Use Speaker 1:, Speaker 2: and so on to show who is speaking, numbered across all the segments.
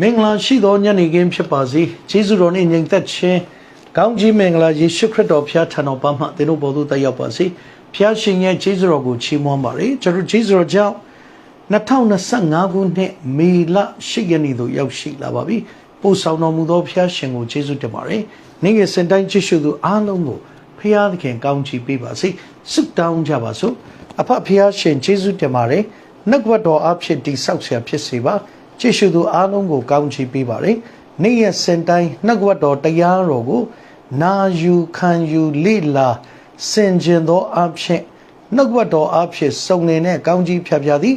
Speaker 1: မင်္ဂလာရှိသောညနေခင်းဖြစ်ပါစေကျေးဇူးတော်နှင့်ညီသက်ခြင်းကောင်းကြီးမင်္ဂလာယေရှုခရစ်တော်ဖျားထံတော်ပါမှသင်တို့ပေါ်သို့တက်ရောက်ပါစေဖျားရှင်ရဲ့ကျေးဇူးတော်ကိုချီးမွမ်းပါရစေကျွန်တော်ကျေးဇူးတော်ကြောင့်2025ခုနှစ်မေလ10ရက်နေ့သို့ရောက်ရှိလာပါပြီပို့ဆောင်တော်မူသောဖျားရှင်ကိုကျေးဇူးတင်ပါရစေနေ့ရက်စင်တိုင်းကြည့်ရှုသူအားလုံးကိုဖျားသခင်ကောင်းချီးပေးပါစေဆုတောင်းကြပါစို့အဖဖျားရှင်ကျေးဇူးတင်ပါရစေနှုတ်ကပတ်တော်အဖြစ်တိဆောက်ဆရာဖြစ်စေပါ ကြည့်ရှုသူအားလုံးကိုကောင်းချီးပေးပါရစေနေ့ရက်စင်တိုင်းနှုတ်ကပတ်တော်တရားတော်ကို နာယူခံယူလေ့လာစင်ကြင်သောအဖြစ်နှုတ်ကပတ်တော်အဖြစ်စုံနေတဲ့ကောင်းကြီးဖြာဖြာသည်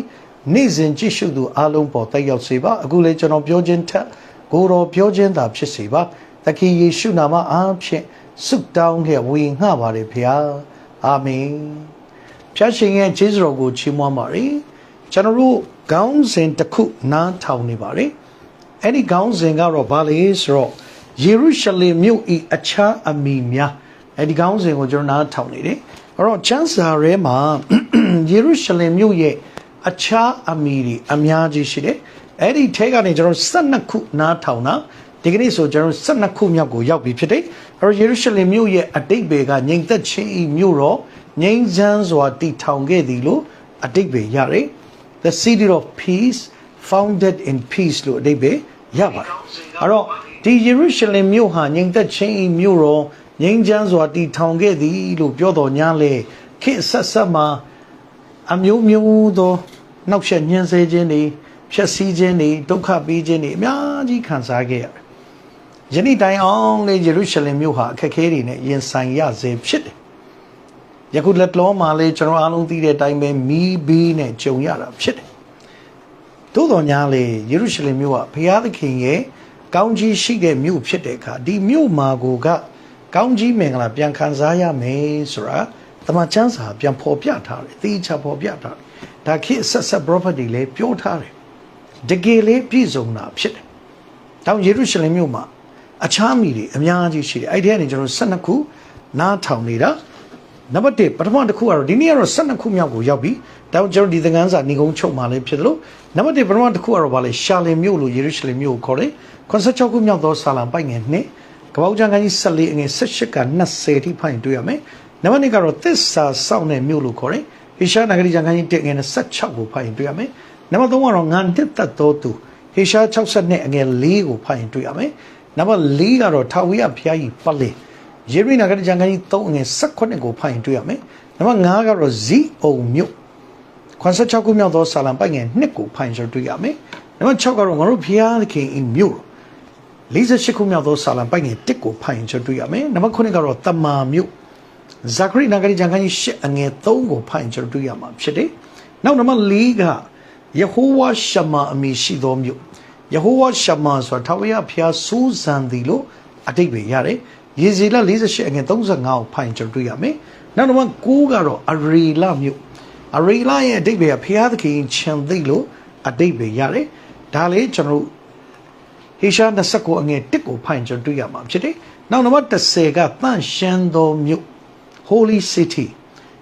Speaker 1: နေ့စဉ်ကြည့်ရှုသူအားလုံးပေါ်တက်ရောက်စေပါအခုလေကျွန်တော်ပြောခြင်းထက်ကိုယ်တော်ပြောခြင်းသာဖြစ်စေပါသခင်ယေရှုနာမအားဖြင့်ဆုတောင်းခဲ့ဝေငှပါတယ်ဖေဟာအာမင်ဖျားရှင်ရဲ့ကျေးဇူးတော်ကိုချီးမွမ်းပါရစေကျွန်တော်တို့ ခေါင်းစဉ်တစ်ခုနားထောင်နေပါရစေအဲ့ဒီခေါင်းစဉ်ကတော့ဘာလဲဆိုတော့ယေရုရှလင်မြို့ဤအခြားအမိများအဲ့ဒီခေါင်းစဉ်ကိုကျွန်တော်နားထောင်နေတယ်အဲ့တော့ချမ်းစာရဲမှာယေရုရှလင်မြို့ရဲ့အခြားအမိတွေအများကြီးရှိတယ်အဲ့ဒီထဲကနေကျွန်တော်12ခုနားထောင်တာဒီကနေ့ဆိုကျွန်တော်12ခုမြောက်ကိုရောက်ပြီဖြစ်တယ်အဲ့တော့ယေရုရှလင်မြို့ရဲ့အတိတ်ဘေကငြိမ်သက်ခြင်းဤမြို့တော်ငြိမ်းချမ်းစွာတည်ထောင်ခဲ့သည်လို့အတိတ်ဘေရတယ် the city of peace founded in peace လို့အတိတ်ပဲရပါတယ်အဲ့တော့ဒီယေရုရှလင်မြို့ဟာငြိမ်သက်ခြင်းဤမြို့တော်ငြိမ်းချမ်းစွာတည်ထောင်ခဲ့သည်လို့ပြောတော်ညာလေခေတ်ဆက်ဆက်မှာအမျိုးမျိုးသောနှောက်ယှက်ညှင်းဆဲခြင်းတွေဖြက်စီးခြင်းတွေဒုက္ခပေးခြင်းတွေအများကြီးခံစားခဲ့ရတယ်ယနေ့တိုင်အောင်လေယေရုရှလင်မြို့ဟာအခက်အခဲတွေနဲ့ရင်ဆိုင်ရစေဖြစ်တယ် ယခုလက်တော်မှာလေကျွန်တော်အားလုံးသိတဲ့အတိုင်းပဲမီးဘေးနဲ့ကြုံရတာဖြစ်တယ်။သို့တော်ညာလေယေရုရှလင်မြို့ကဘုရားသခင်ရဲ့ကောင်းကြီးရှိတဲ့မြို့ဖြစ်တဲ့အခါဒီမြို့မှာကိုကကောင်းကြီးမင်္ဂလာပြန်ခံစားရမယ်ဆိုတာတမန်ကျမ်းစာပြန်ဖော်ပြထားတယ်။သေချာဖော်ပြထားတယ်။ဒါခေတ်ဆက်ဆက် prophet တွေလည်းပြောထားတယ်။တကယ်လေးပြည့်စုံတာဖြစ်တယ်။တောင်ယေရုရှလင်မြို့မှာအခြားမိတွေအများကြီးရှိတယ်။အဲ့ဒီကနေကျွန်တော်12ခုနားထောင်နေတာ နံပါတ်1ပထမတစ်ခုကတော့ဒီနေ့ကတော့12ခုမြောက်ကိုရောက်ပြီဒါကြောင့်ကျွန်တော်ဒီသင်ခန်းစာညီကုန်းချုပ်มาလည်းဖြစ်တယ်လို့နံပါတ်1ပထမတစ်ခုကတော့ဗာလေရှာလင်မြို့လို့ယေရုရှလင်မြို့ကိုခေါ်တယ်86ခုမြောက်သောဆာလံပိုက်ငယ်နှစ်ကပောက်ကျန်ကန်ကြီး14အငယ်18က20ထိဖိုင်တွေ့ရမယ်နံပါတ်2ကတော့သစ္စာစောင့်တဲ့မြို့လို့ခေါ်တယ်ဟေရှာနဂရီကျန်ကန်ကြီး1ငယ်26ကိုဖိုင်တွေ့ရမယ်နံပါတ်3ကတော့ငန်တစ်သက်သောသူဟေရှာ62အငယ်4ကိုဖိုင်တွေ့ရမယ်နံပါတ်4ကတော့ထာဝရဘုရားကြီးပတ်လည် ယေရိနာကတကြံကြီး3အငယ်18ကိုဖတ်ရင်တွေ့ရမယ်။နံပါတ်5ကတော့ဇီအုံမြို့86ခုမြောက်သောဆာလံပိုက်ငယ်2ကိုဖတ်ရင်တွေ့ရမယ်။နံပါတ်6ကတော့ငါတို့ဖျားသခင်အင်းမြို့48ခုမြောက်သောဆာလံပိုက်ငယ်1ကိုဖတ်ရင်တွေ့ရမယ်။နံပါတ်9ကတော့တမာမြို့ဇာခရိနာကတကြံကြီး8အငယ်3ကိုဖတ်ရင်တွေ့ရမှာဖြစ်တယ်။နောက်နံပါတ်4ကယေဟောဝါရှမာအမည်ရှိသောမြို့ယေဟောဝါရှမာဆိုတာထာဝရဘုရားစူးစံသည်လို့အတိတ်ပဲရတယ်။ ရေစီလ48အငယ်35ကိုဖိုင်ကျွန်တွေ့ရမယ်။နောက်တော့9ကတော့အရီလမြို့အရီလရဲ့အတိတ်ပဲဖျားသခင်ခြံသိလို့အတိတ်ပဲရတယ်။ဒါလေးကျွန်တော်ဟေရှာ29အငယ်1ကိုဖိုင်ကျွန်တွေ့ရမှာဖြစ်တယ်။နောက်နံပါတ်10ကတန့်ရှင်းသောမြို့ Holy City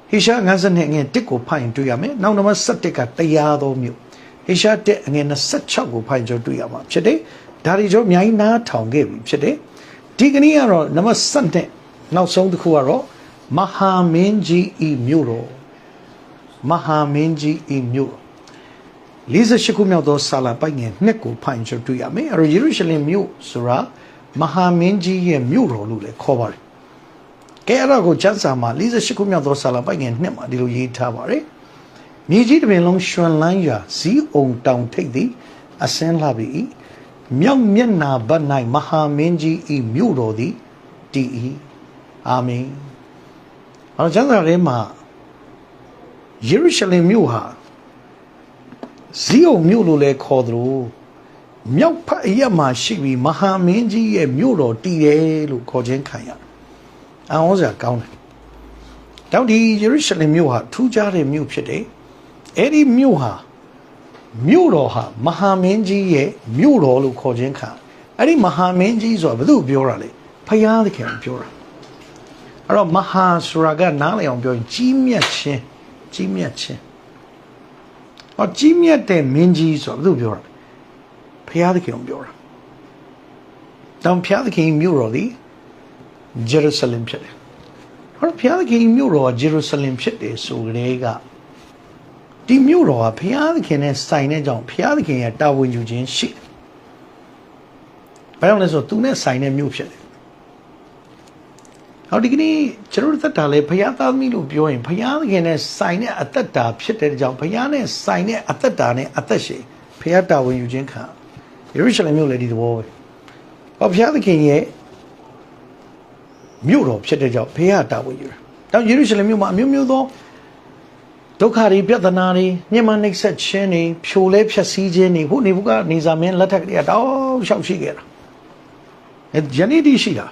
Speaker 1: ဟေရှာ52အငယ်1ကိုဖိုင်တွေ့ရမယ်။နောက်နံပါတ်17ကတရားသောမြို့ဟေရှာ1အငယ်26ကိုဖိုင်ကျွန်တွေ့ရမှာဖြစ်တယ်။ဒါတွေကျွန်တော်အများကြီးနားထောင်ခဲ့ပြီဖြစ်တယ်။ ဒီကနေ့ကတော့နံပါတ်7နောက်ဆုံးတစ်ခုကတော့မဟာမင်းကြီးဤမြို့တော်မဟာမင်းကြီးဤမြို့48ခုမြောက်သောဆာလာပိုက်ငယ်နှစ်ကိုဖိုင်ချတွေ့ရမယ်အဲ့တော့ယေရုရှလင်မြို့ဆိုတာမဟာမင်းကြီးရဲ့မြို့တော်လို့လည်းခေါ်ပါတယ်ကဲအဲ့ဒါကိုကျမ်းစာမှာ48ခုမြောက်သောဆာလာပိုက်ငယ်နှစ်မှာဒီလိုရေးထားပါတယ်မြေကြီးတစ်ပြင်လုံးရွှင်လန်းရာဇီးအုံတောင်ထိပ်သည်အစင်းလှပြီ မြောက်မျက်နာဘက်၌မဟာမင်းကြီးဤမြို့တော်သည်တည်၏အာမင်။အော်ကျမ်းစာထဲမှာယေရုရှလင်မြို့ဟာဇီးအုံမြို့လို့လည်းခေါ်သလိုမြောက်ဖက်အရက်မှာရှိပြီးမဟာမင်းကြီးရဲ့မြို့တော်တည်တယ်လို့ခေါ်ခြင်းခံရတယ်။အံ့ဩစရာကောင်းတယ်။တောင်ဒီယေရုရှလင်မြို့ဟာထူးခြားတဲ့မြို့ဖြစ်တယ်။အဲ့ဒီမြို့ဟာ မြို့တော်ဟာမဟာမင်းကြီးရဲ့မြို့တော်လို့ခေါ်ခြင်းခံအဲ့ဒီမဟာမင်းကြီးဆိုတာဘယ်သူပြောတာလဲဖယားသခင်ပြောတာအဲ့တော့မဟာဆိုတာကနားလည်အောင်ပြောရင်ကြီးမြတ်ခြင်းကြီးမြတ်ခြင်းဟောကြီးမြတ်တဲ့မင်းကြီးဆိုတာဘယ်သူပြောတာဖဖျားသခင်ကိုပြောတာတောင်ဖျားသခင်မြို့တော်သည်ဂျေရုဆလင်ဖြစ်တယ်ဟောဖျားသခင်မြို့တော်ကဂျေရုဆလင်ဖြစ်တယ်ဆိုကြတဲ့က ဒီမြို့တော်ကဖျားသခင်နဲ့ဆိုင်တဲ့ကြောင့်ဖျားသခင်ရဲ့တာဝန်ယူခြင်းရှိတယ်ဘာကြောင့်လဲဆိုတော့သူနဲ့ဆိုင်တဲ့မြို့ဖြစ်တယ်ဟောဒီကနေ့ကျွန်တော်တို့သက်တာလဲဘုရားသားသမီးလို့ပြောရင်ဘုရားသခင်နဲ့ဆိုင်တဲ့အသက်တာဖြစ်တဲ့ကြောင့်ဘုရားနဲ့ဆိုင်တဲ့အသက်တာနဲ့အသက်ရှင်ဘုရားတာဝန်ယူခြင်းခံယေရုရှလင်မြို့လည်းဒီသဘောပဲဟောဘုရားသခင်ရဲ့မြို့တော်ဖြစ်တဲ့ကြောင့်ဘုရားတာဝန်ယူတယ်တောင်ယေရုရှလင်မြို့မှာအမျိုးမျိုးသော ဒုက္ခတွေပြဿနာတွေညှဉ်းပန်းနှိပ်စက်ခြင်းတွေဖြိုလဲဖျက်ဆီးခြင်းတွေခုနေဘူးကနေဇာမင်းလက်ထက်ကတည်းကတောက်လျှောက်ရှိခဲ့တာအဲယနေ့တည်းရှိတာ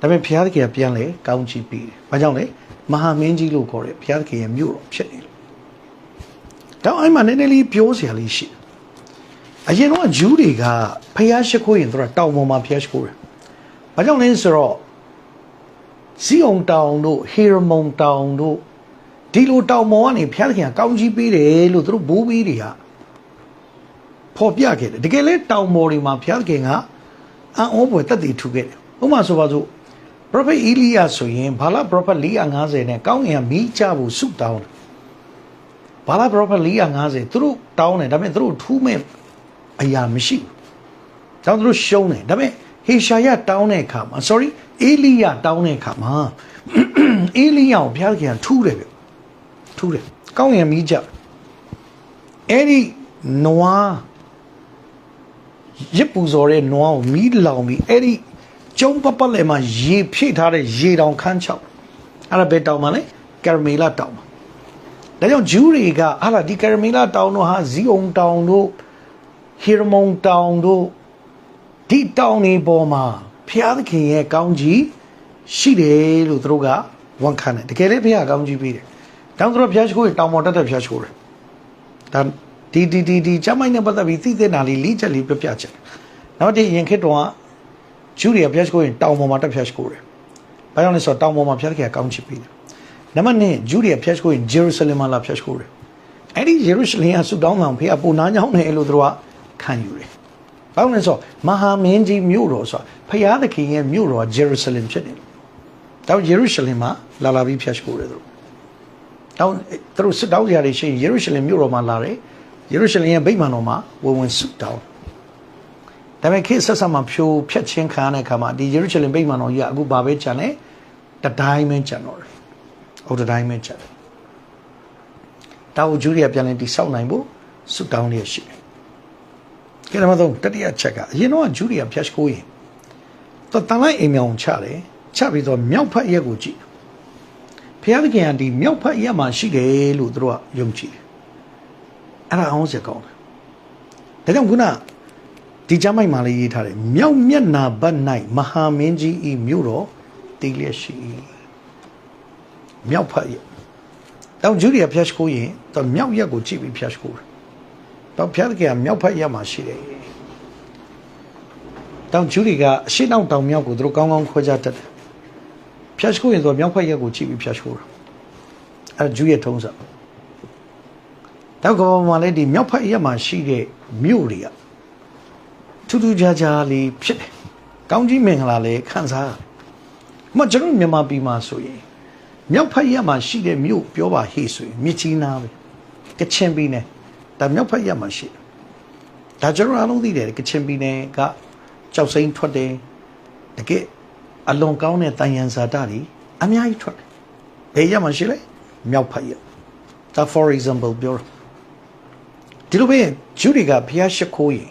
Speaker 1: ဒါပေမဲ့ဘုရားသခင်ကပြန်လဲကောင်းချီးပေးတယ်။ဘာကြောင့်လဲမဟာမင်းကြီးလို့ခေါ်တဲ့ဘုရားသခင်ရဲ့မြို့တော်ဖြစ်နေလို့။တော့အဲ့မှာနည်းနည်းလေးပြောစရာလေးရှိတယ်။အရင်တော့ဂျူးတွေကဘုရားရှိခိုးရင်သူကတောင်ပေါ်မှာဘုရားရှိခိုးတယ်။ဘာကြောင့်လဲဆိုတော့စီအောင်တောင်တို့ဟေရမုန်တောင်တို့ ဒီလိုတောင်ပေါ်ကနေဘုရားသခင်ကကောင်းချီးပေးတယ်လို့သူတို့ဘိုးဘေးတွေကဖော်ပြခဲ့တယ်။တကယ်လဲတောင်ပေါ်တွေမှာဘုရားသခင်ကအံ့ဩဖွယ်တက်တည်ထူခဲ့တယ်။ဥပမာဆိုပါစို့ prophet အီလိယဆိုရင်ဘာလာ prophet 450နဲ့ကောင်းငင်ကမိချဖို့ဆုတောင်းတယ်ဘာလာ prophet 450သူတို့တောင်းတယ်ဒါပေမဲ့သူတို့ထူးမဲ့အရာမရှိဘူး။ကြောင့်သူတို့ရှုံးတယ်ဒါပေမဲ့ဟေရှာယတောင်းတဲ့အခါမှာ sorry အေလိယတောင်းတဲ့အခါမှာအေလိယကိုဘုရားခင်ကထူးတယ်ဗျ ထူးတယ်ကောင်းငင်မိကြအဲ့ဒီနွားရစ်ပူဇော်တဲ့နွားကိုမိလောင်ပြီးအဲ့ဒီကျုံပပလည်းမှာရေဖြည့်ထားတဲ့ရေတောင်ခန်းချောက်အဲ့ဒါဘယ်တောင်မှာလဲကရမေလာတောင်မှာဒါကြောင့်ဂျူးတွေကဟာလာဒီကရမေလာတောင်တို့ဟာဇီအောင်တောင်တို့ဟီရမုန်တောင်တို့ဒီတောင်တွေပေါ်မှာဖျားသခင်ရဲ့ကောင်းကြီးရှိတယ်လို့သူတို့ကဝန်ခံတယ်တကယ်လည်းဖျားကောင်းကြီးပေးတယ် တောင်သူတို့ဖျားရှိခိုးရင်တောင်ပေါ်တက်တက်ဖျားရှိခိုးတယ်ဒါဒီဒီဒီဒီကျမိုင်းနဲ့ပတ်သက်ပြီးသိတဲ့နာလေးလိချက်လေးပြပြချက်နောက်တစ်ရင်ခေတ်တုန်းကဂျူးတွေကဖျက်ရှိခိုးရင်တောင်ပေါ်မှာတက်ဖျက်ရှိခိုးတယ်။ဘာကြောင့်လဲဆိုတော့တောင်ပေါ်မှာဖျက်ခင်ကောင်းချစ်ပြီးတယ်။နံပါတ်2ဂျူးတွေကဖျက်ရှိခိုးရင်ဂျေရုဆလင်မှာလာဖျက်ရှိခိုးတယ်။အဲ့ဒီဂျေရုဆလင်ကဆူတောင်းဆောင်ဖေးအပူနားညောင်းတယ်လို့သူတို့ကခံယူတယ်။ဘာလို့လဲဆိုတော့မဟာမင်းကြီးမြို့တော်ဆိုတာဖျားသခင်ရဲ့မြို့တော်ဂျေရုဆလင်ဖြစ်တယ်။တောင်ဂျေရုရှလင်မှာလာလာပြီးဖျက်ရှိခိုးတယ်သူတို့။ တောင်သူတို့စစ်တောင်းကြရရှိရင်ယေရုရှလင်မြို့တော်မှာလာတယ်။ယေရုရှလင်ရဲ့ဗိမာန်တော်မှာဝင်ဝင်ဆုတောင်းဒါပေမဲ့ခေတ်ဆက်ဆက်မှာဖြိုဖြတ်ချင်းခံရတဲ့အခါမှာဒီယေရုရှလင်ဗိမာန်တော်ကြီးကအခုဘာပဲကျန်လဲတတိုင်းပဲကျန်တော့တယ်။ဟုတ်တတိုင်းပဲကျန်တယ်။တာဝဂျူရီကပြန်လည်တိဆောက်နိုင်ဖို့ဆုတောင်းလျက်ရှိတယ်။ကဲဒါမှတော့တတိယချက်ကအရင်တော့ဂျူရီကဖျက်ကိုရင်တော့တန်လိုက်အိမ်မြောင်ချတယ်ချပြီးတော့မြောက်ဖက်ရက်ကိုကြည့် ဖျားသခင်ကဒီမြောက်ဖက်ရက်မှာရှိတယ်လို့သူတို့ကယုံကြည်တယ်။အဲ့ဒါအောင်စကောင်းတယ်။ဒါကြောင့်ခုနဒီကျမ်းမိုက်မှာလေးရေးထားတယ်မြောက်မျက်နာဘက်၌မဟာမင်းကြီးဤမြို့တော်တည်လျက်ရှိမြောက်ဖက်ရတောင်ဂျူရီယာဖျက်ကိုရင်တော့မြောက်ရက်ကိုကြည့်ပြီးဖျက်ကိုတော့ဖျက်ကမြောက်ဖက်ရက်မှာရှိတယ်တောင်ဂျူရီကအရှေ့နောက်တောင်မြောက်ကိုသူတို့ကောင်းကောင်းခွဲခြားတတ်တယ် ဖျက်ကိုရင်တော့မြောက်ဖက်ရက်ကိုကြည့်ပြီးဖျက်ကိုအဲဂျူရဲ့ထုံးစံတောက်ကဘာမှလည်းဒီမြောက်ဖက်ရက်မှာရှိတဲ့မြို့တွေကထူးထူးခြားခြားလေးဖြစ်တယ်။ကောင်းကြီးမင်္ဂလာလေးခံစားရတယ်။မကျွန်တော်မြန်မာပြည်မှာဆိုရင်မြောက်ဖက်ရက်မှာရှိတဲ့မြို့ပြောပါဟေ့ဆိုရင်မြစ်ကြီးနားပဲ။ကချင်ပြည်နယ်ဒါမြောက်ဖက်ရက်မှာရှိတယ်။ဒါကျွန်တော်အားလုံးသိတယ်ကချင်ပြည်နယ်ကကြောက်စိမ့်ထွက်တယ်။တကယ် အလွန်ကောင်းတဲ့တန်ယန်ဇာတာတွေအများကြီးထွက်တယ်။ဘယ်ရက်မှာရှိလဲမြောက်ဖက်ရက်။ဒါ for example ပြောဒီလိုပဲဂျူတွေကဖျားရှိခိုးရင်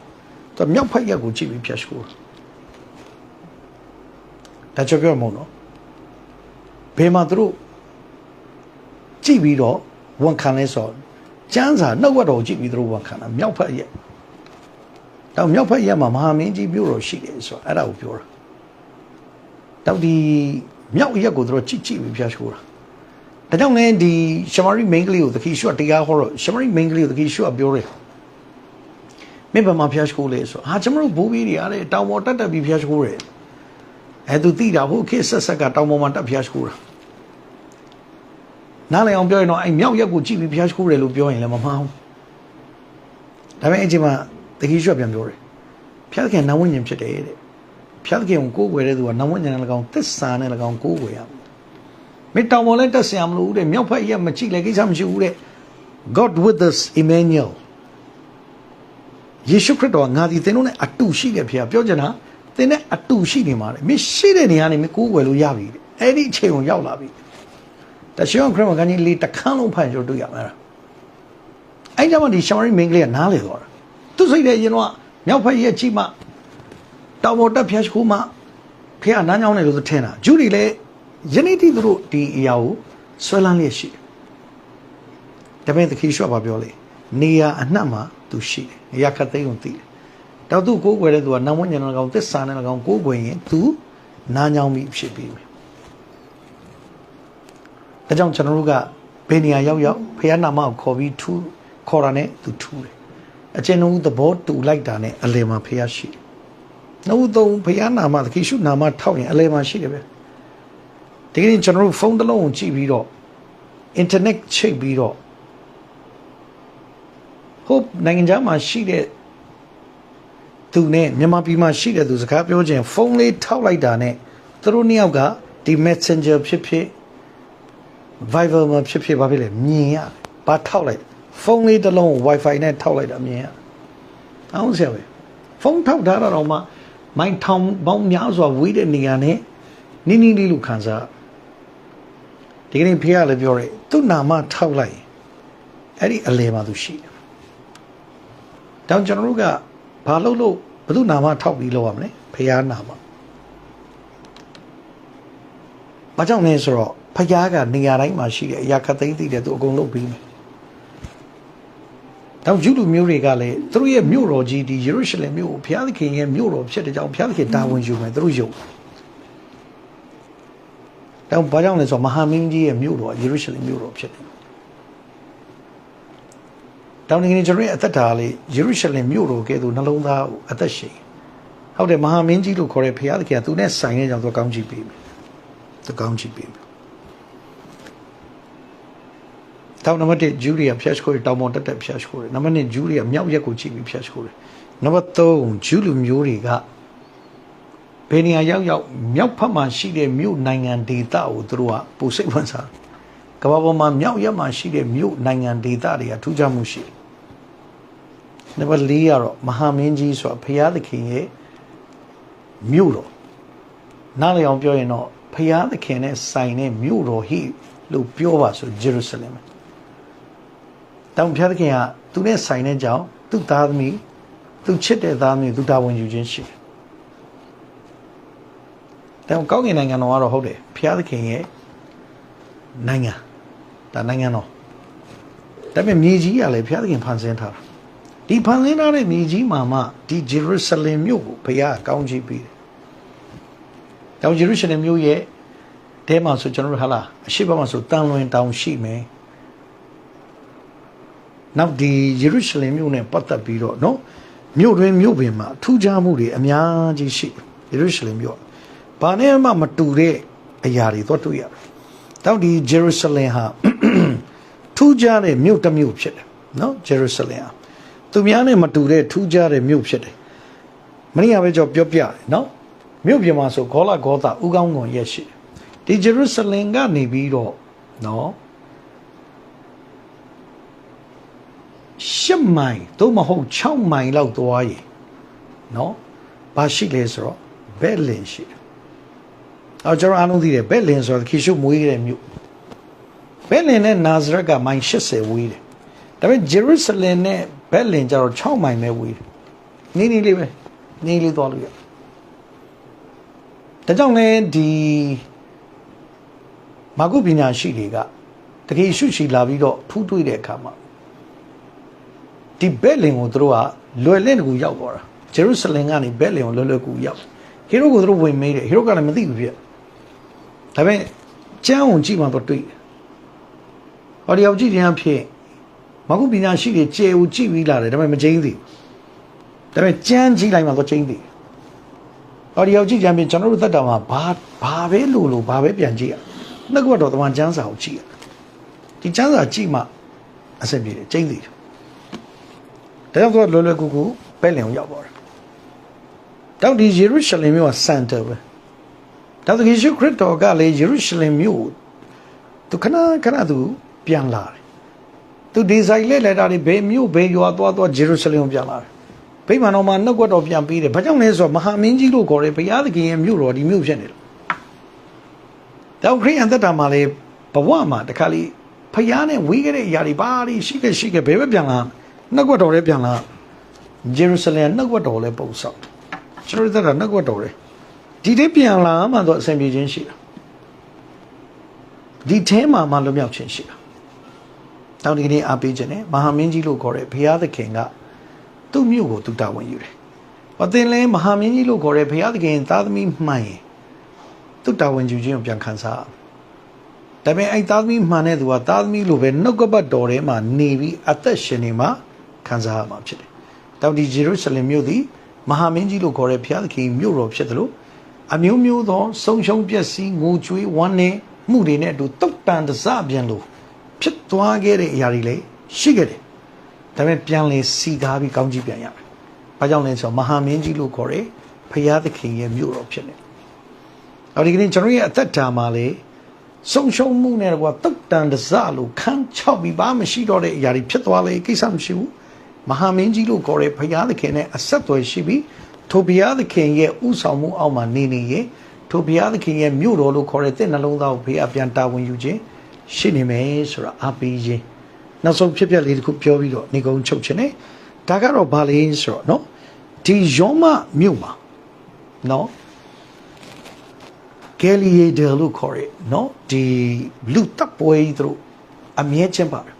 Speaker 1: သူမြောက်ဖက်ရက်ကိုကြည့်ပြီးဖြတ်ရှိုးဒါကြောင့်ပြောမို့နော်ဘယ်မှာသူတို့ကြည့်ပြီးတော့ဝန်ခံလဲဆိုကျန်းစာနှုတ်ဝက်တော်ကြည့်ပြီးသူတို့ဝန်ခံတာမြောက်ဖက်ရက်တော့မြောက်ဖက်ရက်မှာမဟာမင်းကြီးမြို့တော်ရှိတယ်ဆိုအဲ့ဒါကိုပြောတာ တော့ဒီမြောက်ရက်ကိုသူတို့ကြည့်ကြည့်ပြီးဖြတ်ရှိုးတာဒါကြောင့်လည်းဒီရှမာရိမိန်ကလေးကိုသတိရှုတရားဟောတော့ရှမာရိမိန်ကလေးကိုသတိရှုပြောတယ်မင်းဘာမှဖျားရှိခိုးလဲဆိုဟာကျွန်တော်တို့ဘူဘီတွေအားလေတောင်ပေါ်တက်တက်ပြီးဖျားရှိခိုးတယ်အဲသူသိတာဟုတ်ခေဆက်ဆက်ကတောင်ပေါ်မှာတက်ဖျားရှိခိုးတာနားလည်အောင်ပြောရင်တော့အဲမြောက်ရက်ကိုကြည့်ပြီးဖျားရှိခိုးတယ်လို့ပြောရင်လည်းမမှားဘူးဒါပေမဲ့အချိန်မှာတတိရွှတ်ပြန်ပြောတယ်ဖျားသခင်နာဝိညာဉ်ဖြစ်တယ်တဲ့ ဖျားသခင်ကိုကိုးကွယ်တဲ့သူကနာဝိညာဉ်နဲ့၎င်းသစ္စာနဲ့၎င်းကိုးကွယ်ရမယ်မေတ္တာမော်လည်းတက်ဆရာမလို့တဲ့မြောက်ဖက်ရမကြည့်လေကိစ္စမရှိဘူးတဲ့ God with us Emmanuel ယေရှုခရစ်တော်ကငါဒီသင်တို့နဲ့အတူရှိတယ်ဖေပြောချင်တာသင်နဲ့အတူရှိနေမှာလေမင်းရှိတဲ့နေရာနေမင်းကိုးကွယ်လို့ရပြီတဲ့အဲ့ဒီအချိန်ကိုရောက်လာပြီတရှိအောင်ခရစ်မကန်ကြီးလေးတခန်းလုံးဖန်ကြတွေ့ရမှာအဲ့ဒါအဲ့ကြောင့်ဒီရှမာရိမင်းကလေးကနားလေသွားတာသူစိတ်ထဲရင်တော့မြောက်ဖက်ရဲ့ကြည့်မှ တောင်ပေါ်တက်ဖျက်ခုမှဖေကနားညောင်းတယ်လို့သူထင်တာဂျူဒီလည်းယနေ့တိသူတို့ဒီအရာကိုဆွဲလန်းလျက်ရှိတယ်ဒါပေမဲ့သခင်ရှော့ပါပြောလေနေရာအနှံ့မှာသူရှိတယ်နေရာခတ်သိမ်းကိုသိတယ်တော့သူကိုးကွယ်တဲ့သူကနာမဝဉ္ဇဏ်နဲ့ကောင်သစ္စာနဲ့ကောင်ကိုးကွယ်ရင်သူနားညောင်းပြီးဖြစ်ပြီးမယ်ဒါကြောင့်ကျွန်တော်တို့ကဘယ်နေရာရောက်ရောက်ဖခင်နာမကိုခေါ်ပြီးထူခေါ်တာနဲ့သူထူတယ်အကျဉ်းဦးသဘောတူလိုက်တာနဲ့အလယ်မှာဖခင်ရှိတယ် နှုတ်သုံးဖခင်နာမသခင်ရှုနာမထောက်ရင်အလယ်မှာရှိတယ်ပဲဒီကနေ့ကျွန်တော်တို့ဖုန်းတစ်လုံးကိုကြည့်ပြီးတော့ internet ချိတ်ပြီးတော့ဟုတ်နိုင်ငံခြားမှာရှိတဲ့သူနဲ့မြန်မာပြည်မှာရှိတဲ့သူစကားပြောခြင်းဖုန်းလေးထောက်လိုက်တာနဲ့သူတို့နှစ်ယောက်ကဒီ messenger ဖြစ်ဖြစ် Viber မှာဖြစ်ဖြစ်ဘာဖြစ်လဲမြင်ရဘာထောက်လိုက်ဖုန်းလေးတစ်လုံးကို Wi-Fi နဲ့ထောက်လိုက်တာမြင်ရအောင်ဆရာပဲဖုန်းထောက်ထားတာတော့မှ မိုင်းထောင်ပေါင်းများစွာဝေးတဲ့နေရာနဲ့နီးနီးလေးလို့ခံစားဒီကနေ့ဖေကလည်းပြောတယ်သူ့နာမထောက်လိုက်အဲ့ဒီအလေမှာသူရှိတယ်တောင်ကျွန်တော်တို့ကဘာလို့လို့ဘယ်သူနာမထောက်ပြီးလောက်ရမလဲဖះနာမဘာကြောင့်လဲဆိုတော့ဖះကနေရာတိုင်းမှာရှိတဲ့အရာခတ်သိမ်းသိတဲ့သူအကုန်လုပ်ပြီးမယ် တောင်ဂျူးလူမျိုးတွေကလည်းသူတို့ရဲ့မြို့တော်ကြီးဒီယေရုရှလင်မြို့ကိုဘုရားသခင်ရဲ့မြို့တော်ဖြစ်တဲ့ကြောင့်ဘုရားသခင်တာဝန်ယူမယ်သူတို့ယုံတောင်ဘာကြောင့်လဲဆိုတော့မဟာမင်းကြီးရဲ့မြို့တော်ယေရုရှလင်မြို့တော်ဖြစ်တယ်တောင်နေကျွန်တော်ရဲ့အသက်တာလေးယေရုရှလင်မြို့တော်ကဲ့သို့နှလုံးသားကိုအသက်ရှင်ဟုတ်တယ်မဟာမင်းကြီးလို့ခေါ်တဲ့ဘုရားသခင်ကသူနဲ့ဆိုင်တဲ့ကြောင့်သူကောင်းချီးပေးမယ်သူကောင်းချီးပေးမယ် တောင်နံပါတ်1ဂျူရီယာဖျက်ရှိုးတယ်တောင်ပေါ်တက်တက်ဖျက်ရှိုးတယ်နံပါတ်2ဂျူရီယာမြောက်ရက်ကိုကြည့်ပြီးဖျက်ရှိုးတယ်နံပါတ်3ဂျူးလူမျိုးတွေကဘယ်နေရာရောက်ရောက်မြောက်ဖက်မှာရှိတဲ့မြို့နိုင်ငံဒေသကိုသူတို့ကပူစိတ်ဝင်စားကမ္ဘာပေါ်မှာမြောက်ရက်မှာရှိတဲ့မြို့နိုင်ငံဒေသတွေကထူးခြားမှုရှိတယ်နံပါတ်4ကတော့မဟာမင်းကြီးဆိုတာဘုရားသခင်ရဲ့မြို့တော်နားလည်အောင်ပြောရင်တော့ဘုရားသခင်နဲ့ဆိုင်တဲ့မြို့တော်ဟိလို့ပြောပါဆိုဂျေရုဆလင် တောင်ဘုရားသခင်ကသူနဲ့ဆိုင်တဲ့ကြောင့်သူ့သားသမီးသူချစ်တဲ့သားသမီးသူတာဝန်ယူခြင်းရှိတယ်တောင်ကောင်းကင်နိုင်ငံတော်ကတော့ဟုတ်တယ်ဘုရားသခင်ရဲ့နိုင်ငံဒါနိုင်ငံတော်ဒါပေမဲ့မြေကြီးကလည်းဘုရားသခင်ဖန်ဆင်းထားတာဒီဖန်ဆင်းထားတဲ့မြေကြီးမှာမှဒီဂျေရုဆလင်မြို့ကိုဘုရားကောင်းချီးပေးတယ်။တောင်ဂျေရုရှလင်မြို့ရဲ့တဲမှာဆိုကျွန်တော်တို့ဟာလားအရှိဘမှာဆိုတန်လွင်တောင်ရှိမယ်။ နောက်ဒီဂျေရုရှလင်မြို့နဲ့ပတ်သက်ပြီးတော့နော်မြို့တွင်မြို့ပင်မှာထူးခြားမှုတွေအများကြီးရှိဂျေရုရှလင်မြို့ဘာနဲ့မှမတူတဲ့အရာတွေတော့တွေ့ရတယ်။တောင်ဒီဂျေရုရှလင်ဟာထူးခြားတဲ့မြို့တစ်မြို့ဖြစ်တယ်နော်ဂျေရုရှလင်ဟာသူများနဲ့မတူတဲ့ထူးခြားတဲ့မြို့ဖြစ်တယ်မနေ့ကပဲကြောပြောပြတယ်နော်မြို့ပြင်မှာဆိုဂေါလာဂေါသဥကောင်းကွန်ရက်ရှိတယ်ဒီဂျေရုဆလင်ကနေပြီးတော့နော် ရှစ်မိုင်သို့မဟုတ်6မိုင်လောက်သွားရင်နော်ဘာရှိလဲဆိုတော့ဘက်လင်ရှိတယ်အော်ကျွန်တော်အားလုံးသိတယ်ဘက်လင်ဆိုတော့ခီရှုမွေးတဲ့မြို့ဘက်လင်နဲ့နာဇရက်ကမိုင်80ဝေးတယ်ဒါပေမဲ့ဂျေရုဆလင်နဲ့ဘက်လင်ကျတော့6မိုင်ပဲဝေးတယ်နီးနီးလေးပဲနီးလေးသွားလို့ရဒါကြောင့်လဲဒီမာကုပညာရှိတွေကတကယ်ရှုရှိလာပြီးတော့ထူးတွေ့တဲ့အခါမှာ ဒီဘက်လင်ကိုသူတို့ကလွယ်လင့်တကူရောက်သွားတာဂျေရုဆလင်ကနေဘက်လင်ကိုလွယ်လွယ်ကူရောက်ဟီရိုကိုသူတို့ဝင်မေးတယ်ဟီရိုကလည်းမသိဘူးပြဒါပေမဲ့ကျမ်းုံကြည့်မှတော့တွေ့တယ်ဟောဒီအောင်ကြည့်ခြင်းအဖြစ်မကုပညာရှိတွေကျေဦးကြည့်ပြီးလာတယ်ဒါပေမဲ့မကျင်းသေးဘူးဒါပေမဲ့ကြမ်းကြည့်လိုက်မှတော့ကျင်းသေးတယ်ဟောဒီရောက်ကြည့်ကြပြင်ကျွန်တော်တို့သက်တာမှာဘာဘာပဲလို့လို့ဘာပဲပြန်ကြည့်ရနှုတ်ကတော့တမန်ကျမ်းစာကိုကြည့်ရဒီကျမ်းစာကြည့်မှအဆင်ပြေတယ်ကျင်းသေးတယ် ဒါကြောင့်သူကလွယ်လွယ်ကူကူပဲလင်ကိုရောက်သွားတာတောက်ဒီယေရုရှလင်မြို့ကစန်တာပဲဒါဆိုယေရှုခရစ်တော်ကလေယေရုရှလင်မြို့သူခဏခဏသူပြန်လာတယ်သူဒီဇိုင်လက်လက်တာတွေဘယ်မြို့ဘယ်ရွာသွားသွားယေရုရှလင်ကိုပြန်လာတယ်ဗိမာန်တော်မှာနှုတ်ကပတ်တော်ပြန်ပြီးတယ်ဘာကြောင့်လဲဆိုတော့မဟာမင်းကြီးလို့ခေါ်တယ်ဘုရားသခင်ရဲ့မြို့တော်ဒီမြို့ဖြစ်နေတယ်တောက်ခရိယန်သက်တာမှာလေဘဝမှာတခါလေဖျားနဲ့ဝေးခဲ့တဲ့အရာတွေဘာတွေရှိခဲ့ရှိခဲ့ဘယ်ပဲပြန်လာ နှုတ်ကပတ်တော်လည်းပြန်လာယေရုရှလင်နှုတ်ကပတ်တော်လည်းပုံဆောက်ကျွန်တော်တို့ကနှုတ်ကပတ်တော်လည်းဒီတိပြန်လာမှတော့အဆင်ပြေခြင်းရှိတာဒီထဲမှာမှလွတ်မြောက်ခြင်းရှိတာတောင်းဒီကနေ့အားပေးခြင်းနဲ့မဟာမင်းကြီးလို့ခေါ်တဲ့ဘုရားသခင်ကသူ့မြို့ကိုသူတာဝန်ယူတယ်။အသင်လဲမဟာမင်းကြီးလို့ခေါ်တဲ့ဘုရားသခင်သားသမီးမှန်ရင်သူ့တာဝန်ယူခြင်းကိုပြန်ခံစားရ။ဒါပေမဲ့အဲ့သားသမီးမှန်တဲ့သူကသားသမီးလိုပဲနှုတ်ကပတ်တော်ထဲမှာနေပြီးအသက်ရှင်နေမှ ခံစားရမှာဖြစ်တယ်။တောင်ဒီဂျေရုရှလင်မြို့သည်မဟာမင်းကြီးလို့ခေါ်တဲ့ဘုရားသခင်မြို့တော်ဖြစ်တယ်လို့အမျိုးမျိုးသောဆုံးရှုံးပျက်စီးငိုကြွေးဝမ်းနည်းမှုတွေနဲ့အတူတုတ်တန်တစပြန်လို့ဖြစ်သွားခဲ့တဲ့အရာတွေလည်းရှိခဲ့တယ်။ဒါပေမဲ့ပြန်လေစီကားပြီးကောင်းကြီးပြန်ရမယ်။ဘာကြောင့်လဲဆိုတော့မဟာမင်းကြီးလို့ခေါ်တဲ့ဖရာသခင်ရဲ့မြို့တော်ဖြစ်နေ။အဲဒီကနေ့ကျွန်တော်ရဲ့အသက်တာမှာလေဆုံးရှုံးမှုနဲ့ကွာတုတ်တန်တစလို့ခန်းချောက်ပြီးဘာမှရှိတော့တဲ့အရာတွေဖြစ်သွားလေကိစ္စမရှိဘူး။ မဟာမင်းကြီးလို့ခေါ်တဲ့ဖရာသခင်နဲ့အဆက်အသွယ်ရှိပြီးထိုဘုရားသခင်ရဲ့ဥဆောင်မှုအောက်မှာနေနေရင်ထိုဘုရားသခင်ရဲ့မြို့တော်လို့ခေါ်တဲ့တင့်နှလုံးသားကိုဘုရားပြန်တာဝန်ယူခြင်းရှိနေမယ်ဆိုတာအားပေးခြင်းနောက်ဆုံးဖြစ်ပျက်လေးတစ်ခုပြောပြီးတော့နေကုန်းချုပ်ခြင်း ਨੇ ဒါကတော့ဘာလဲဆိုတော့เนาะဒီယောမမြို့မှာเนาะဂယ်လီယေဒယ်လို့ခေါ်ရဲเนาะဒီလူတပ်ပွဲကြီးတို့အမြဲကျင်းပါတယ်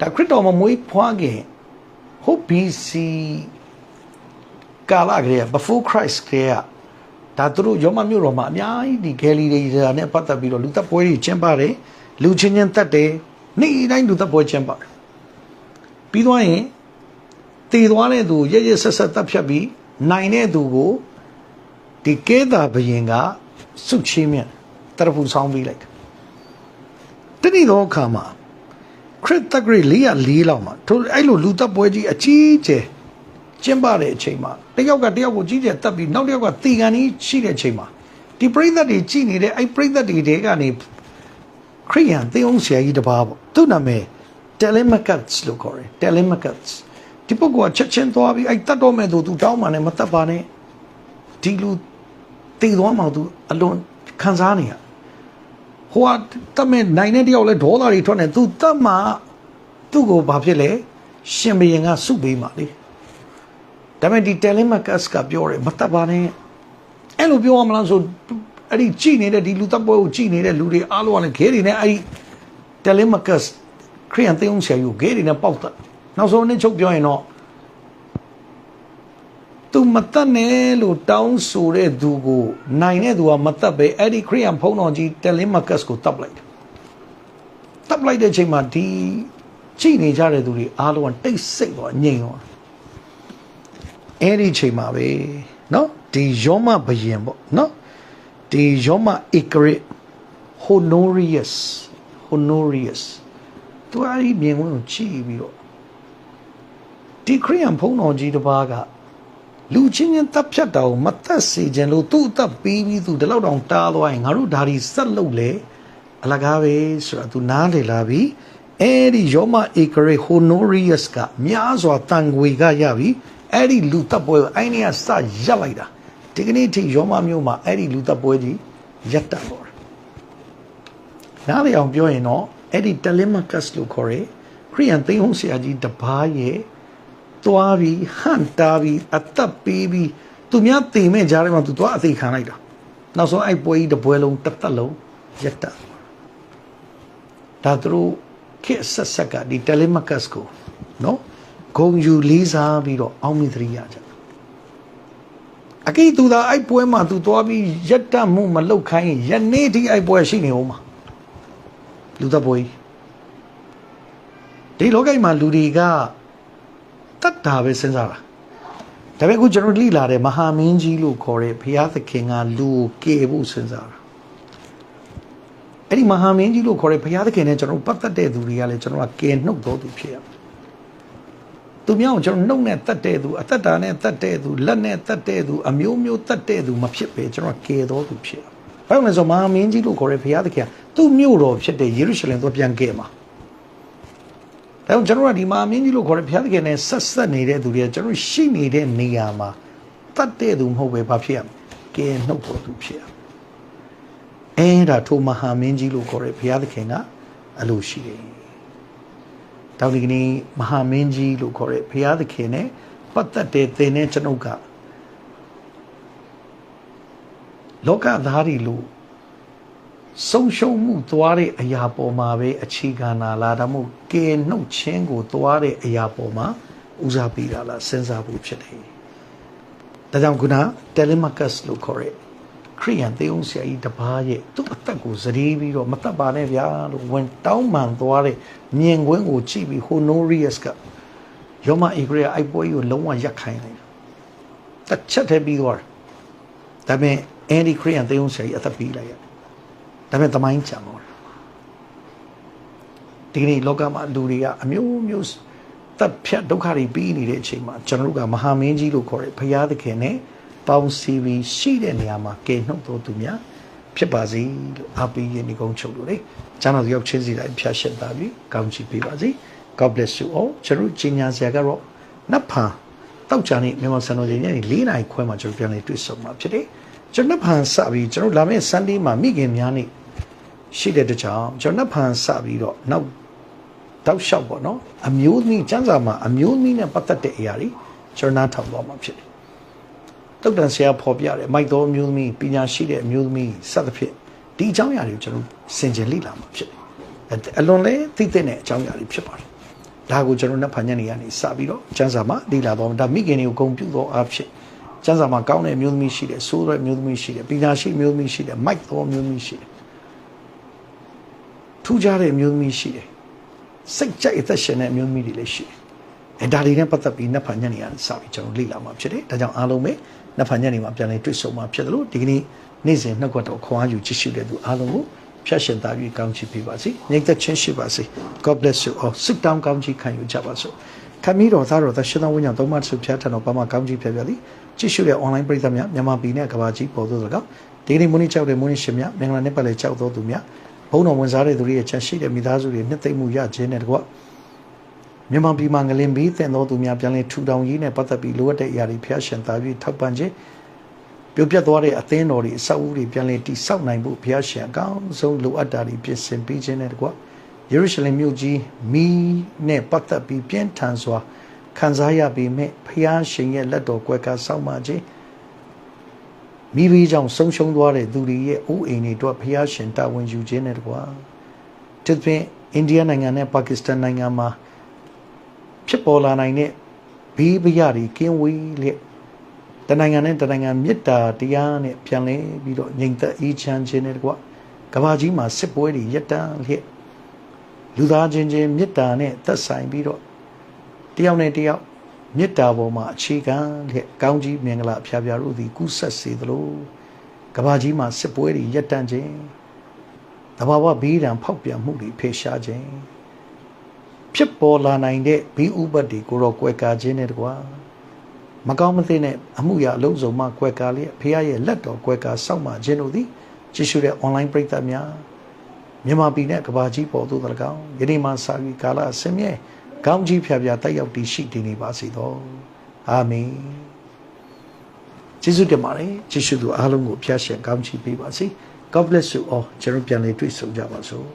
Speaker 1: ဒါခရစ်တော်မှာမွေးဖွားခင်ဟုတ် BC ကာလကလေး before Christ ကလေးဒါသူတို့ယောမမြို့တော်မှာအများကြီးဒီဂယ်လီတွေဒါနဲ့ပတ်သက်ပြီးတော့လူသက်ပွဲတွေကျင်းပါတယ်လူချင်းချင်းတက်တယ်နေ့တိုင်းလူသက်ပွဲကျင်းပါတယ်ပြီးသွားရင်တည်သွားတဲ့သူရရဆက်ဆက်တက်ဖြတ်ပြီးနိုင်တဲ့သူကိုဒီကဲတာဘယင်ကစုချင်းမြတ်တရဖူဆောင်ပြီးလိုက်တတိတော့အခါမှာ ခရစ်တဂရိ404လောက်မှာထိုအဲ့လိုလူသက်ပွဲကြီးအကြီးကျယ်ကျင်းပတဲ့အချိန်မှာတယောက်ကတယောက်ကိုကြီးကျယ်တက်ပြီးနောက်တစ်ယောက်ကတီကန်ကြီးရှိတဲ့အချိန်မှာဒီပရိသတ်တွေကြည်နေတဲ့အဲ့ပရိသတ်တွေတဲကနေခရိယန်သေအောင်ဆရာကြီးတစ်ပါးပေါ့သူ့နာမည် Telemachus လို့ခေါ်တယ် Telemachus ဒီပုဂ္ဂိုလ်ကချက်ချင်းသွားပြီးအဲ့တတ်တော့မဲ့သူသူတောင်းမှလည်းမတတ်ပါနဲ့ဒီလူတည်သွားမှသူအလွန်ခံစားနေရ ဟိုကတတ်မဲ့နိုင်တဲ့တယောက်လဲဒေါသတွေထွက်နေသူတတ်မှသူ့ကိုဘာဖြစ်လဲရှင်ဘရင်ကစုပေးမှလေဒါပေမဲ့ဒီ Telemachus ကပြောတယ်မတတ်ပါနဲ့အဲ့လိုပြောရမလားဆိုအဲ့ဒီကြည်နေတဲ့ဒီလူတပ်ပွဲကိုကြည်နေတဲ့လူတွေအားလုံးကလည်းခဲတွေနဲ့အဲ့ဒီ Telemachus ခရိယန်သေုံဆရာယူခဲတွေနဲ့ပေါက်တာနောက်ဆုံးနေ့ချုပ်ပြောရင်တော့ သူမတတ်နဲ့လို့တောင်းဆိုတဲ့သူကိုနိုင်တဲ့သူကမတတ်ပဲအဲ့ဒီခရိယန်ဖုံးတော်ကြီး Telemachus ကိုတပ်လိုက်တယ်တပ်လိုက်တဲ့အချိန်မှာဒီကြည်နေကြတဲ့သူတွေအားလုံးကတိတ်ဆိတ်သွားငြိမ်သွားအဲ့ဒီချိန်မှာပဲเนาะဒီယောမဘယင်ပေါ့เนาะဒီယောမဧကရစ် honorius honorius သူအဲ့ဒီမြင်ဝင်ကိုကြည့်ပြီးတော့ဒီခရိယန်ဖုံးတော်ကြီးတစ်ပါးက လူချင်းချင်းတပ်ဖြတ်တာကိုမသက်စေခြင်းလို့သူ့အသက်ပြီးပြီးသူဒီလောက်တောင်တားသွားရင်ငါတို့ဒါဒီဆက်လုပ်လေအလကားပဲဆိုတာသူနားလေလာပြီအဲ့ဒီယောမဧကရစ် honorius ကများစွာတန်ခွေကရပြီအဲ့ဒီလူတပ်ပွဲကိုအိုင်းနေကစရက်လိုက်တာဒီကနေ့ထိယောမမျိုးမှာအဲ့ဒီလူတပ်ပွဲကြီးရက်တက်တော့နားလေအောင်ပြောရင်တော့အဲ့ဒီ telemachus လို့ခေါ်ရဲခရိယန်သိန်းဟုံးဆရာကြီးတပားရဲ့ သွားပြီးဟန်တာပြီးအသက်ပေးပြီးသူများတင်မဲ့ကြားထဲမှာသူသွားအသိခံလိုက်တာနောက်ဆုံးအဲ့ပွဲကြီးတပွဲလုံးတစ်သက်လုံးရက်တက်ဒါသူတို့ခေတ်ဆက်ဆက်ကဒီ telemachus ကိုနော်ဂုံယူလေးစားပြီးတော့အောင်းမိသတိရကြအကိသူသာအဲ့ပွဲမှာသူသွားပြီးရက်တက်မှုမလုပ်ခိုင်းရင်ယနေ့ထိအဲ့ပွဲရှိနေဦးမှာလူသက်ပွဲဒီလောကကြီးမှာလူတွေက တတ်တာပဲစဉ်းစားတာဒါပေမဲ့အခုကျွန်တော်လိလာတဲ့မဟာမင်းကြီးလို့ခေါ်တဲ့ဘုရားသခင်ကလူကိုကယ်ဖို့စဉ်းစားတာအဲ့ဒီမဟာမင်းကြီးလို့ခေါ်တဲ့ဘုရားသခင်နဲ့ကျွန်တော်ပတ်သက်တဲ့သူတွေကလည်းကျွန်တော်ကကယ်နှုတ်တော်သူဖြစ်ရမယ်သူများကိုကျွန်တော်နှုတ်နဲ့တတ်တဲ့သူအသက်တာနဲ့တတ်တဲ့သူလက်နဲ့တတ်တဲ့သူအမျိုးမျိုးတတ်တဲ့သူမဖြစ်ပဲကျွန်တော်ကယ်တော်သူဖြစ်ရဘာလို့လဲဆိုတော့မဟာမင်းကြီးလို့ခေါ်တဲ့ဘုရားသခင်ကသူ့မြို့တော်ဖြစ်တဲ့ယေရုရှလင်ကိုပြန်ကယ်မှာ ဒါကြောင့်ကျွန်တော်ကဒီမဟာမင်းကြီးလို့ခေါ်တဲ့ဘုရားသခင်နဲ့ဆက်ဆက်နေတဲ့သူတွေကကျွန်တော်ရှိနေတဲ့နေရာမှာတတ်တဲ့သူမဟုတ်ပဲဘာဖြစ်ရမလဲကယ်နှုတ်တော်သူဖြစ်ရအဲ့ဒါထိုမဟာမင်းကြီးလို့ခေါ်တဲ့ဘုရားသခင်ကအလိုရှိတယ်တောင်ဒီကနေ့မဟာမင်းကြီးလို့ခေါ်တဲ့ဘုရားသခင်နဲ့ပတ်သက်တဲ့သင်တဲ့ကျွန်ုပ်ကလောကသားတွေလို့ ဆုံးရှုံးမှုသွားတဲ့အရာပေါ်မှာပဲအခြေခံလာလားဒါမှမဟုတ်ကဲနှုတ်ချင်းကိုသွားတဲ့အရာပေါ်မှာဦးစားပေးတာလားစဉ်းစားဖို့ဖြစ်တယ်။ဒါကြောင့်ခုန telemachus လို့ခေါ်တဲ့ခရိယန်သေုံဆရာကြီးတပါးရဲ့သူ့အသက်ကိုစရီးပြီးတော့မသက်ပါနဲ့ဗျာလို့ဝင်တောင်းပန်သွားတဲ့မြင်ကွင်းကိုကြည့်ပြီး Honorius ကယောမဧကရအိုက်ပွဲကိုလုံးဝရက်ခိုင်းလိုက်တာတစ်ချက်တည်းပြီးသွားတယ်ဒါပေမဲ့အန်ဒီခရိယန်သေုံဆရာကြီးအသက်ပြီးလိုက်ရတယ် ဒါပေမဲ့သမိုင်းကြံတော့ဒီနေ့လောကမှာလူတွေကအမျိုးမျိုးတပ်ဖြတ်ဒုက္ခတွေပြီးနေတဲ့အချိန်မှာကျွန်တော်တို့ကမဟာမင်းကြီးလို့ခေါ်တဲ့ဘုရားသခင်နဲ့ပေါင်းစည်းပြီးရှိတဲ့နေရာမှာကယ်နှုတ်တော်သူများဖြစ်ပါစေလို့အားပေးရင်ဒီကုန်းချုပ်လို့လေကျွန်တော်ရောက်ချင်းစီတိုင်းဖျားရှက်သားပြီးကောင်းချီးပေးပါစေ God bless you all ကျွန်တော်ကြီးညာစရာကတော့နတ်ဖန်တောက်ချာနေမြန်မာစံတော်ချိန်ညနေ၄နာရီခွဲမှာကျွန်တော်ပြန်လည်တွေ့ဆုံမှာဖြစ်တယ်ကျွန်တော်နတ်ဖန်စပြီးကျွန်တော်လာမယ့် Sunday မှာမိခင်များနေ့ ရှိတဲ့တကြောင်ကျွန်တော်နတ်ဖန်စပြီးတော့နောက်တောက်လျှောက်ပေါ့နော်အမျိုးသမီးစံစာမှာအမျိုးသမီးနဲ့ပတ်သက်တဲ့အရာတွေကျွန်တော်နားထောင်တော့မှာဖြစ်တယ်တုတ်တန်ဆရာဖော်ပြတယ်မိုက်တော်အမျိုးသမီးပညာရှိတဲ့အမျိုးသမီးစသဖြင့်ဒီအကြောင်းအရာတွေကိုကျွန်တော်စင်ကြယ်လေ့လာမှာဖြစ်တယ်အလွန်လဲသိတဲ့အကြောင်းအရာတွေဖြစ်ပါတယ်ဒါကိုကျွန်တော်နှစ်ဖန်ညက်နေရနေစပြီးတော့ကျန်းစာမှာလေ့လာတော့ဒါမိခင်တွေကိုဂုံပြုသောအဖြစ်ကျန်းစာမှာကောင်းတဲ့အမျိုးသမီးရှိတယ်ဆိုးတဲ့အမျိုးသမီးရှိတယ်ပညာရှိအမျိုးသမီးရှိတယ်မိုက်တော်အမျိုးသမီးရှိတယ် ထူးခြားတဲ့အမျိုးသမီးရှိတယ်စိတ်ကြိုက်အသက်ရှင်တဲ့အမျိုးသမီးတွေလည်းရှိတယ်အဲဒါတွေနဲ့ပတ်သက်ပြီးနှစ်ဖန်ညက်နေရနေစပြီးကျွန်တော်လေ့လာမှာဖြစ်တယ်ဒါကြောင့်အားလုံးပဲနှစ်ဖန်ညက်နေမှာပြန်လည်တွေ့ဆုံမှာဖြစ်တယ်လို့ဒီကနေ့နေ့စဉ်နှုတ်ကပတ်တော်ခွန်အားယူကြည့်ရှုတဲ့သူအားလုံးကိုဖြတ်ရှင်သားပြီးကောင်းချီးပေးပါစေ။ညီသက်ချင်းရှိပါစေ God bless you all စစ်တောင်းကောင်းချီးခံယူကြပါစို့။ခမီးတော်သားတော်သရှင်တော်ဝိညာဉ်သုံးပါးဆုဖြတ်ထံတော်ဘာမှကောင်းချီးဖြတ်ပြသည်။ကြည့်ရှုတဲ့ online ပရိသတ်များမြန်မာပြည်နဲ့ကမ္ဘာကြီးပေါ်သို့၎င်းဒီကနေ့မွေးနေ့ကြောက်တဲ့မွေးနေ့ရှင်များမင်္ဂလာနေ့ပတ်လည်ကြောက်တော်သူများ ဘုန်းတော်ဝင်စားတဲ့သူတွေရဲ့ချက်ရှိတဲ့မိသားစုတွေနှစ်သိမ့်မှုရခြင်းနဲ့တကွမြန်မာပြည်မှာငလင်ပြီးတဲ့တော်သူများပြန်လည်ထူထောင်ရေးနဲ့ပတ်သက်ပြီးလိုအပ်တဲ့အရာတွေဖျက်ရှင်သားပြီးထောက်ပံ့ခြင်းပြုတ်ပြတ်သွားတဲ့အသင်းတော်တွေအဆောက်အဦတွေပြန်လည်တည်ဆောက်နိုင်ဖို့ဘုရားရှင်အကောင်းဆုံးလိုအပ်တာတွေပြင်ဆင်ပေးခြင်းနဲ့တကွယေရုရှလင်မြို့ကြီးမီးနဲ့ပတ်သက်ပြီးပြင်းထန်စွာခံစားရပေမဲ့ဘုရားရှင်ရဲ့လက်တော်ကွယ်ကာဆောက်မှခြင်း မိဘကြောင့်ဆုံးရှုံးသွားတဲ့သူတွေရဲ့အိုးအိမ်တွေအတွက်ဘုရားရှင်တာဝန်ယူခြင်းနဲ့တကွတဖြင့်အိန္ဒိယနိုင်ငံနဲ့ပါကစ္စတန်နိုင်ငံမှာဖြစ်ပေါ်လာနိုင်တဲ့ဘေးပရတွေကင်းဝေးလျက်တနိုင်ငံနဲ့တနိုင်ငံမေတ္တာတရားနဲ့ပြန်လဲပြီးတော့ငြိမ်သက်အေးချမ်းခြင်းနဲ့တကွကဘာကြီးမှာစစ်ပွဲတွေရပ်တန့်လျက်လူသားချင်းချင်းမေတ္တာနဲ့သက်ဆိုင်ပြီးတော့တယောက်နဲ့တယောက် မေတ္တာပေါ်မှာအခြေခံလျက်ကောင်းကြီးမင်္ဂလာအဖျားဖျားတို့သည်ကုဆက်စေသလိုကဘာကြီးမှာစစ်ပွဲတွေရပ်တန့်ခြင်းတဘာဝဘေးဒဏ်ဖောက်ပြန်မှုတွေဖေရှားခြင်းဖြစ်ပေါ်လာနိုင်တဲ့ဘေးဥပတ်တွေကိုတော့ကွယ်ကာခြင်းနဲ့တကွာမကောင်းမသိတဲ့အမှုရာအလုံးစုံမှကွယ်ကာလျက်ဖခင်ရဲ့လက်တော်ကွယ်ကာစောင့်မှခြင်းတို့သည်ကြည့်ရှုတဲ့ online ပရိသတ်များမြန်မာပြည်နဲ့ကဘာကြီးပေါ်သို့၎င်းယနေ့မှစပြီးကာလအစမြဲ ကောင်းကြီးဖြာဖြာတက်ရောက်တည်ရှိတည်နေပါစေသောအာမင်ကျေးဇူးတင်ပါတယ်ကြည့်ရှုသူအားလုံးကိုဖျားရှင်ကောင်းချီးပေးပါစေ God bless you all ကျွန်တော်ပြန်လေတွေ့ဆုံကြပါစို့